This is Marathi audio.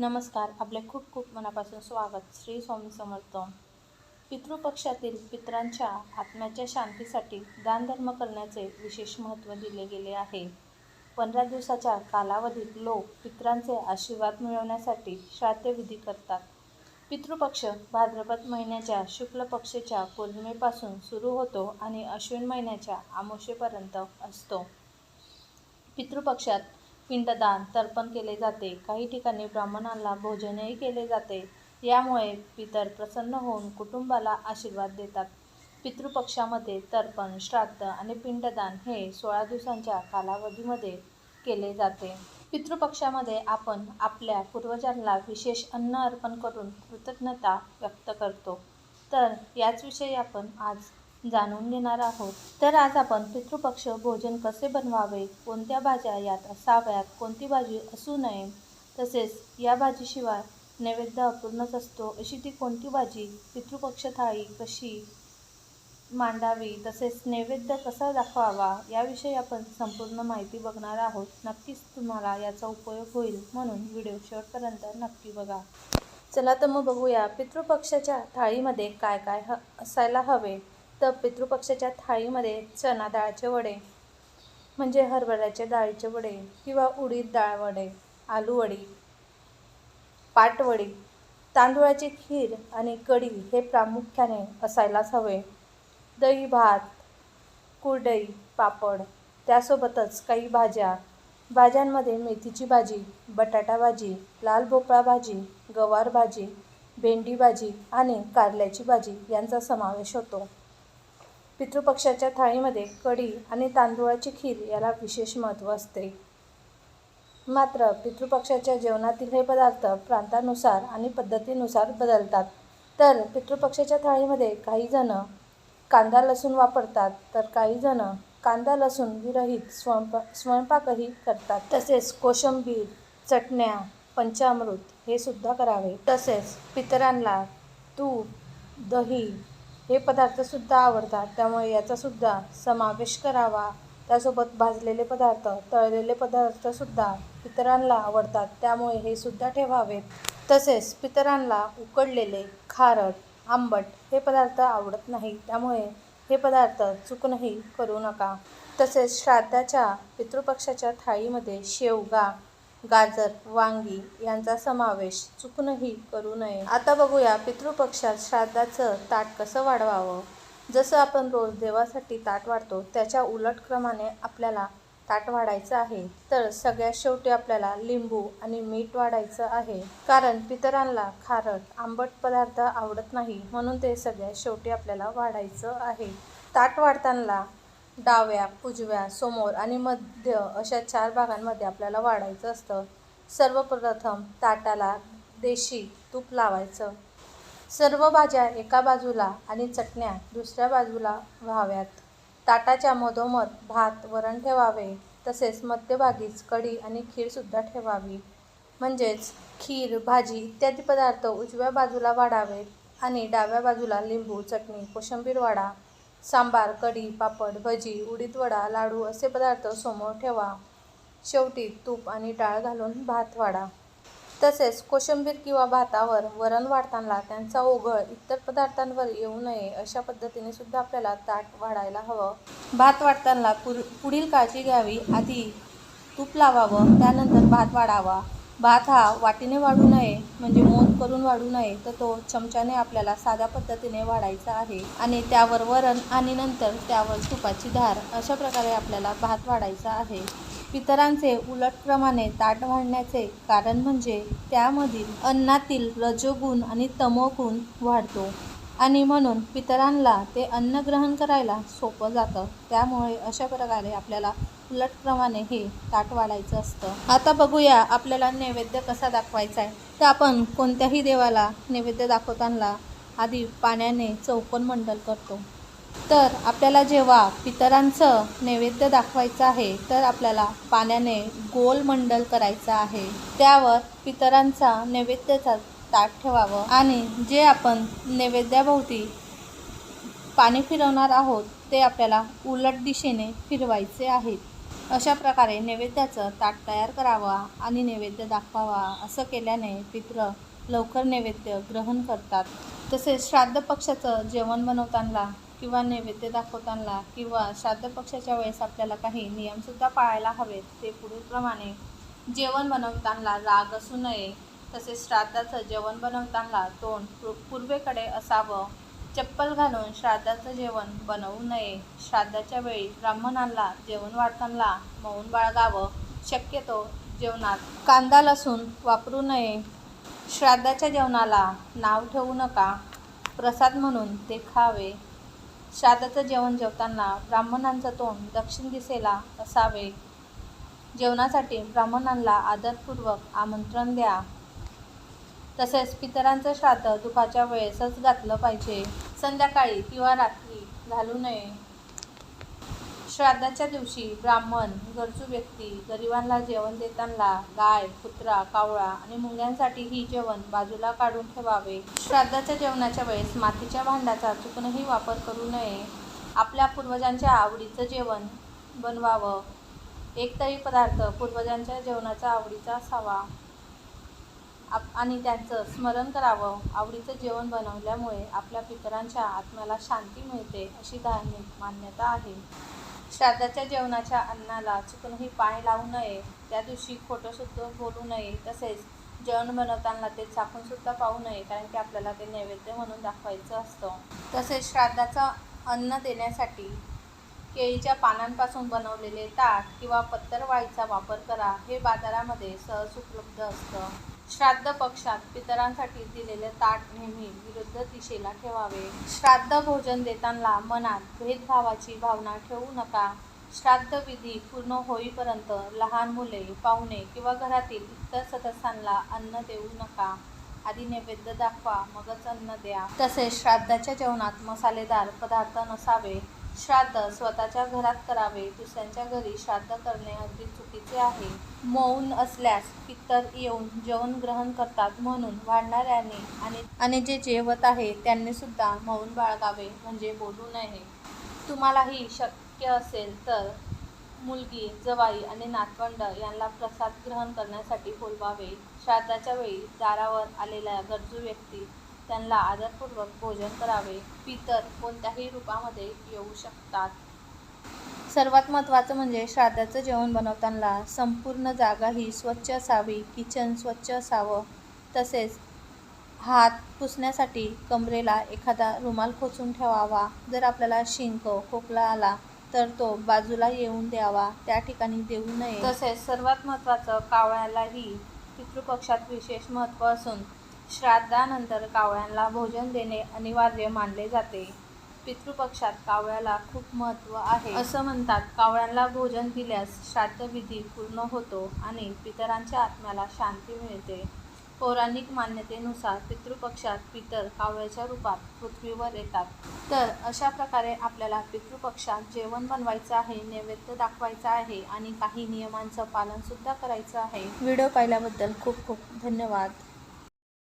नमस्कार आपले खूप खूप मनापासून स्वागत. श्री स्वामी समर्थ. पितृपक्षातील पितरांच्या आत्म्याच्या शांतीसाठी दानधर्म करण्याचे विशेष महत्त्व दिले गेले आहे. पंधरा दिवसाच्या कालावधीत लोक पितरांचे आशीर्वाद मिळवण्यासाठी श्राद्धविधी करतात. पितृपक्ष भाद्रपद महिन्याच्या शुक्ल पक्षाच्या पौर्णिमेपासून सुरू होतो आणि अश्विन महिन्याच्या आमोशेपर्यंत असतो. पितृपक्षात पिंडदान तर्पण केले जाते. काही ठिकाणी ब्राह्मणांना भोजनही केले जाते. यामुळे पितर प्रसन्न होऊन कुटुंबाला आशीर्वाद देतात. पितृपक्षामध्ये तर्पण श्राद्ध आणि पिंडदान हे सोळा दिवसांच्या कालावधीमध्ये केले जाते. पितृपक्षामध्ये आपण आपल्या पूर्वजांना विशेष अन्न अर्पण करून कृतज्ञता व्यक्त करतो. तर याचविषयी आपण आज जाणून घेणार आहोत. तर आज आपण पितृपक्ष भोजन कसे बनवावे कोणत्या भाज्या यात असाव्यात कोणती भाजी असू नये तसेच या भाजीशिवाय नैवेद्य अपूर्णच असतो अशी ती कोणती भाजी पितृपक्ष थाळी कशी मांडावी तसेच नैवेद्य कसा दाखवावा याविषयी आपण संपूर्ण माहिती बघणार आहोत. नक्कीच तुम्हाला याचा उपयोग होईल म्हणून व्हिडिओ शेवटपर्यंत नक्की बघा. चला तर मग बघूया पितृपक्षाच्या थाळीमध्ये काय काय ह असायला हवे. तर पितृपक्षाच्या थाळीमध्ये चना डाळचे वडे म्हणजे हरभऱ्याच्या डाळीचे वडे किंवा उडीद डाळ वडे आलू वडी पाटवडी तांदूळाची खीर आणि कढी हे प्रामुख्याने असायलाच हवे. दही भात कुरडई पापड त्यासोबतच काही भाज्या. भाज्यांमध्ये मेथीची भाजी बटाटा भाजी लाल भोपळा भाजी गवार भाजी भेंडी भाजी आणि कारल्याची भाजी यांचा समावेश होतो. पितृपक्षाच्या थाळीमध्ये कढी आणि तांदूळाची खीर याला विशेष महत्त्व असते. मात्र पितृपक्षाच्या जेवणातील हे पदार्थ प्रांतानुसार आणि पद्धतीनुसार बदलतात. तर पितृपक्षाच्या थाळीमध्ये काही जण कांदा लसूण वापरतात तर काही जण कांदा लसूण विरहित स्वयंपाक स्वयंपाकही करतात. तसेच कोशिंबीर चटण्या पंचामृत हे सुद्धा करावे. तसेच पितरांना तूप दही हे पदार्थसुद्धा आवडतात. त्यामुळे याचासुद्धा समावेश करावा. त्यासोबत भाजलेले पदार्थ तळलेले पदार्थसुद्धा पितरांना आवडतात. त्यामुळे हे सुद्धा ठेवावेत. तसेच पितरांना उकडलेले खारट आंबट हे पदार्थ आवडत नाही त्यामुळे हे पदार्थ चुकूनही करू नका. तसेच श्राद्धाच्या पितृपक्षाच्या थाळीमध्ये शेवगा गाजर वांगी यांचा समावेश चुकूनही करू नये. आता बघूया पितृपक्षात श्राद्धाचं ताट कसं वाढवावं? जसं आपण रोज देवासाठी ताट वाढतो त्याच्या उलट क्रमाने आपल्याला ताट वाढायचं आहे. तर सगळ्यात शेवटी आपल्याला लिंबू आणि मीठ वाढायचं आहे. कारण पितरांना खारट आंबट पदार्थ आवडत नाही म्हणून ते सगळ्यात शेवटी आपल्याला वाढायचं आहे. ताट वाढताना डाव्या उजव्या समोर आणि मध्य अशा चार भागांमध्ये आपल्याला वाढायचं असतं. सर्वप्रथम ताटाला देशी तूप लावायचं. सर्व भाज्या एका बाजूला आणि चटण्या दुसऱ्या बाजूला व्हाव्यात. ताटाच्या मधोमध भात वरण ठेवावे तसेच मध्यभागीच कढी आणि खीरसुद्धा ठेवावी. म्हणजेच खीर भाजी इत्यादी पदार्थ उजव्या बाजूला वाढावेत आणि डाव्या बाजूला लिंबू चटणी कोशिंबीर वाढा सांबार कढी पापड भजी उडीद वडा लाडू असे पदार्थ समोर ठेवा. शेवटी तूप आणि डाळ घालून भात वाढा. तसेच कोशिंबीर किंवा भातावर वरण वाढताना त्यांचा ओघळ इतर पदार्थांवर येऊ नये अशा पद्धतीने सुद्धा आपल्याला ताट वाढायला हवं. भात वाढताना पुढील काळजी घ्यावी. आधी तूप लावावं. त्यानंतर भात वाढावा. भात हा वाटीने वाढू नये म्हणजे मोद करून वाढू नये तर तो चमच्याने आपल्याला साध्या पद्धतीने वाढायचा आहे. आणि त्यावर वरण आणि नंतर त्यावर तुपाची धार अशा प्रकारे आपल्याला भात वाढायचा आहे. पितरांचे उलटप्रमाणे ताट वाढण्याचे कारण म्हणजे त्यामधील अन्नातील रजोगुण आणि तमोगुण वाढतो. आणि म्हणून पितरांना ते अन्न ग्रहण करायला सोपं जातं. त्यामुळे अशा प्रकारे आपल्याला उलटप्रमाणे हे ताट वाढायचं असतं. आता बघूया आपल्याला नैवेद्य कसा दाखवायचा आहे. तर आपण कोणत्याही देवाला नैवेद्य दाखवताना आधी पाण्याने चौकोन मंडल करतो. तर आपल्याला जेव्हा पितरांचं नैवेद्य दाखवायचं आहे तर आपल्याला पाण्याने गोल मंडल करायचं आहे. त्यावर पितरांचा नैवेद्याचा ताट ठेवावं आणि जे आपण नैवेद्याभोवती पाणी फिरवणार आहोत ते आपल्याला उलट दिशेने फिरवायचे आहेत. अशा प्रकारे नैवेद्याचं ताट तयार करावा आणि नैवेद्य दाखवावा असं केल्याने पित्र लवकर नैवेद्य ग्रहण करतात. तसेच श्राद्ध पक्षाचं जेवण बनवताना किंवा नैवेद्य दाखवताना किंवा श्राद्ध पक्षाच्या वेळेस आपल्याला काही नियमसुद्धा पाळायला हवेत ते पुढीलप्रमाणे जेवण बनवताना राग असू नये तसेच श्राद्धाचं जेवण बनवताना तोंड पूर्वेकडे असावं. चप्पल घालून श्राद्धाचं जेवण बनवू नये. श्राद्धाच्या वेळी ब्राह्मणांना जेवण वाढताना मौन बाळगावं. शक्यतो जेवणात कांदा लसूण वापरू नये. श्राद्धाच्या जेवणाला नाव ठेवू नका. प्रसाद म्हणून ते खावे. श्राद्धाचं जेवण जेवताना ब्राह्मणांचं तोंड दक्षिण दिशेला असावे. जेवणासाठी ब्राह्मणांना आदरपूर्वक आमंत्रण द्या. तसेच पितरांचं श्राद्ध दुखाच्या वेळेसच घातलं पाहिजे. संध्याकाळी किंवा रात्री घालू नये. श्राद्धाच्या दिवशी ब्राह्मण गरजू व्यक्ती गरिबांना जेवण देताना गाय कुत्रा कावळा आणि मुंग्यांसाठी ही जेवण बाजूला काढून ठेवावे. श्राद्धाच्या जेवणाच्या वेळेस मातीच्या भांड्याचा चुकूनही वापर करू नये. आपल्या पूर्वजांच्या आवडीचं जेवण बनवावं. एकतरी पदार्थ पूर्वजांच्या जेवणाचा आवडीचा असावा. आप आणि त्यांचं स्मरण करावं. आवडीचं जेवण बनवल्यामुळे आपल्या पितरांच्या आत्म्याला शांती मिळते अशी धार्मिक मान्यता आहे. श्राद्धाच्या जेवणाच्या अन्नाला चुकूनही पाय लावू नये. त्या दिवशी खोटंसुद्धा बोलू नये. तसेच जेवण बनवताना ते चाकूनसुद्धा पाहू नये कारण की आपल्याला ते नैवेद्य म्हणून दाखवायचं असतं. तसेच श्राद्धाचं अन्न देण्यासाठी केळीच्या पानांपासून बनवलेले ताट किंवा पत्तरवाळीचा वापर करा. हे बाजारामध्ये सहज उपलब्ध असतं. श्राद्ध पक्षात पितरांसाठी दिलेले ताट नेहमी विरुद्ध दिशेला ठेवावे. श्राद्ध भोजन देताना मनात भेदभावाची भावना ठेवू नका. श्राद्ध विधी पूर्ण होईपर्यंत लहान मुले पाहुणे किंवा घरातील इतर सदस्यांना अन्न देऊ नका. आधी नैवेद्य दाखवा मगच अन्न द्या. तसेच श्राद्धाच्या जेवणात मसालेदार पदार्थ नसावे. श्राद्ध स्वतःच्या घरात करावे दुसऱ्यांच्या घरी श्राद्ध करणे अगदी चुकीचे आहे. मौन असल्यास पितर येऊन जेवण ग्रहण करतात म्हणून वाढणाऱ्याने आणि आणि जे जेवत आहे त्यांनी सुद्धा मौन बाळगावे म्हणजे बोलू नये. तुम्हालाही शक्य असेल तर मुलगी जवाई आणि नातवंड यांना प्रसाद ग्रहण करण्यासाठी बोलवावे. श्राद्धाच्या वेळी दारावर आलेल्या गरजू व्यक्ती त्यांना आदरपूर्वक भोजन करावे. पितर कोणत्याही रूपामध्ये येऊ शकतात. सर्वात महत्त्वाचं म्हणजे श्राद्धाचं जेवण बनवताना संपूर्ण जागा ही स्वच्छ असावी किचन स्वच्छ असावं. तसेच हात पुसण्यासाठी कमरेला एखादा रुमाल खोचून ठेवावा. जर आपल्याला शिंक खोकला आला तर तो बाजूला येऊन द्यावा. त्या ठिकाणी देऊ नये. तसेच सर्वात महत्त्वाचं कावळ्यालाही पितृपक्षात विशेष महत्त्व असून श्राद्धानंतर कावळ्यांना भोजन देणे अनिवार्य मानले जाते. पितृपक्षात कावळ्याला खूप महत्त्व आहे. असं म्हणतात कावळ्यांना भोजन दिल्यास श्राद्धविधी पूर्ण होतो आणि पितरांच्या आत्म्याला शांती मिळते. पौराणिक मान्यतेनुसार पितृपक्षात पितर कावळ्याच्या रूपात पृथ्वीवर येतात. तर अशा प्रकारे आपल्याला पितृपक्षात जेवण बनवायचं आहे नैवेद्य दाखवायचं आहे आणि काही नियमांचं पालनसुद्धा करायचं आहे. व्हिडिओ पाहिल्याबद्दल खूप खूप धन्यवाद.